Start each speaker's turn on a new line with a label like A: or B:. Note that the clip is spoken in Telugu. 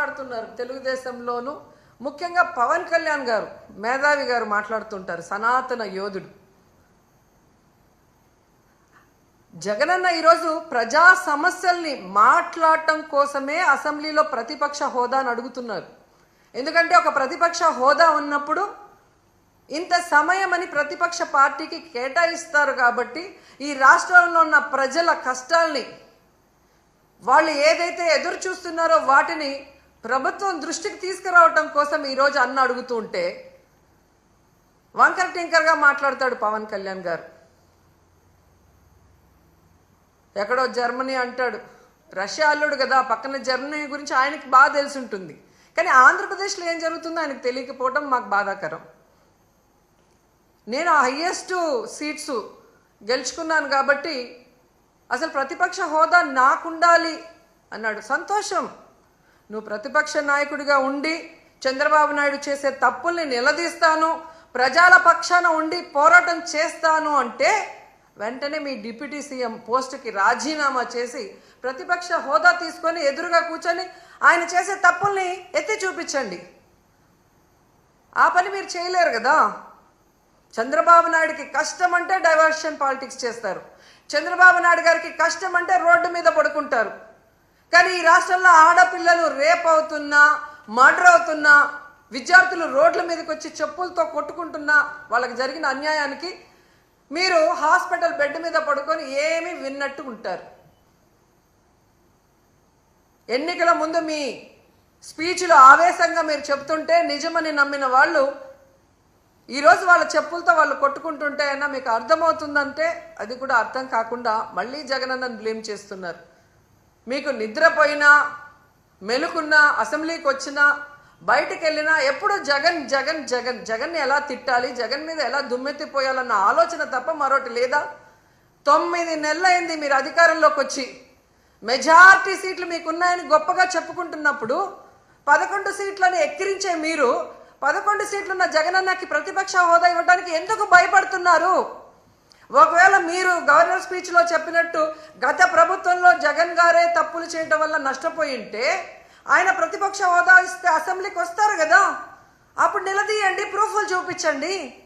A: మాట్లాడుతున్నారు. తెలుగుదేశంలోను ముఖ్యంగా పవన్ కళ్యాణ్ గారు మేధావి గారు మాట్లాడుతుంటారు సనాతన యోధుడు. జగనన్న ఈరోజు ప్రజా సమస్యల్ని మాట్లాడటం కోసమే అసెంబ్లీలో ప్రతిపక్ష హోదాను అడుగుతున్నారు. ఎందుకంటే ఒక ప్రతిపక్ష హోదా ఉన్నప్పుడు ఇంత సమయం అని ప్రతిపక్ష పార్టీకి కేటాయిస్తారు కాబట్టి ఈ రాష్ట్రంలో ఉన్న ప్రజల కష్టాల్ని వాళ్ళు ఏదైతే ఎదురు చూస్తున్నారో వాటిని ప్రభుత్వం దృష్టికి తీసుకురావటం కోసం ఈరోజు అన్న అడుగుతూ ఉంటే వంకర టింకర్గా మాట్లాడతాడు పవన్ కళ్యాణ్ గారు. ఎక్కడో జర్మనీ అంటాడు రష్యా అల్లుడు కదా పక్కన జర్మనీ గురించి ఆయనకి బాగా తెలిసి ఉంటుంది. కానీ ఆంధ్రప్రదేశ్లో ఏం జరుగుతుందో ఆయనకు తెలియకపోవడం మాకు బాధాకరం. నేను హయ్యెస్ట్ సీట్స్ గెలుచుకున్నాను కాబట్టి అసలు ప్రతిపక్ష హోదా నాకుండాలి అన్నాడు. సంతోషం. నువ్వు ప్రతిపక్ష నాయకుడిగా ఉండి చంద్రబాబు నాయుడు చేసే తప్పుల్ని నిలదీస్తాను ప్రజల పక్షాన ఉండి పోరాటం చేస్తాను అంటే వెంటనే మీ డిప్యూటీ సీఎం పోస్టుకి రాజీనామా చేసి ప్రతిపక్ష హోదా తీసుకొని ఎదురుగా కూర్చొని ఆయన చేసే తప్పుల్ని ఎత్తి చూపించండి. ఆ పని మీరు చేయలేరు కదా? చంద్రబాబు నాయుడికి కష్టం అంటే డైవర్షన్ పాలిటిక్స్ చేస్తారు. చంద్రబాబు నాయుడు గారికి కష్టం అంటే రోడ్డు మీద పడుకుంటారు. ఈ రాష్ట్రంలో ఆడపిల్లలు రేప్ అవుతున్నా మర్డర్ అవుతున్నా విద్యార్థులు రోడ్ల మీదకి వచ్చి చెప్పులతో కొట్టుకుంటున్నా వాళ్ళకి జరిగిన అన్యాయానికి మీరు హాస్పిటల్ బెడ్ మీద పడుకొని ఏమీ విన్నట్టు ఉంటారు. ఎన్నికల ముందు మీ స్పీచ్లో ఆవేశంగా మీరు చెప్తుంటే నిజమని నమ్మిన వాళ్ళు ఈరోజు వాళ్ళ చెప్పులతో వాళ్ళు కొట్టుకుంటుంటే అయినా మీకు అర్థమవుతుందంటే అది కూడా అర్థం కాకుండా మళ్ళీ జగనన్నను బ్లేమ్ చేస్తున్నారు. మీకు నిద్రపోయినా మెలుకున్నా అసెంబ్లీకి వచ్చినా బయటికి వెళ్ళినా ఎప్పుడు జగన్ జగన్ జగన్ జగన్ని ఎలా తిట్టాలి జగన్ మీద ఎలా దుమ్మెత్తిపోయాలన్న ఆలోచన తప్ప మరొకటి లేదా? తొమ్మిది నెలలైంది మీరు అధికారంలోకి వచ్చి మెజార్టీ సీట్లు మీకున్నాయని గొప్పగా చెప్పుకుంటున్నప్పుడు పదకొండు సీట్లను ఎక్కిరించే మీరు పదకొండు సీట్లున్న జగనన్నకి ప్రతిపక్ష హోదా ఇవ్వడానికి ఎందుకు భయపడుతున్నారు? ఒకవేళ మీరు గవర్నర్ స్పీచ్లో చెప్పినట్టు గత ప్రభుత్వంలో జగన్ గారే తప్పులు చేయడం వల్ల నష్టపోయి ఉంటే ఆయన ప్రతిపక్ష హోదా ఇస్తే అసెంబ్లీకి వస్తారు కదా. అప్పుడు నిలదీయండి ప్రూఫ్లు చూపించండి.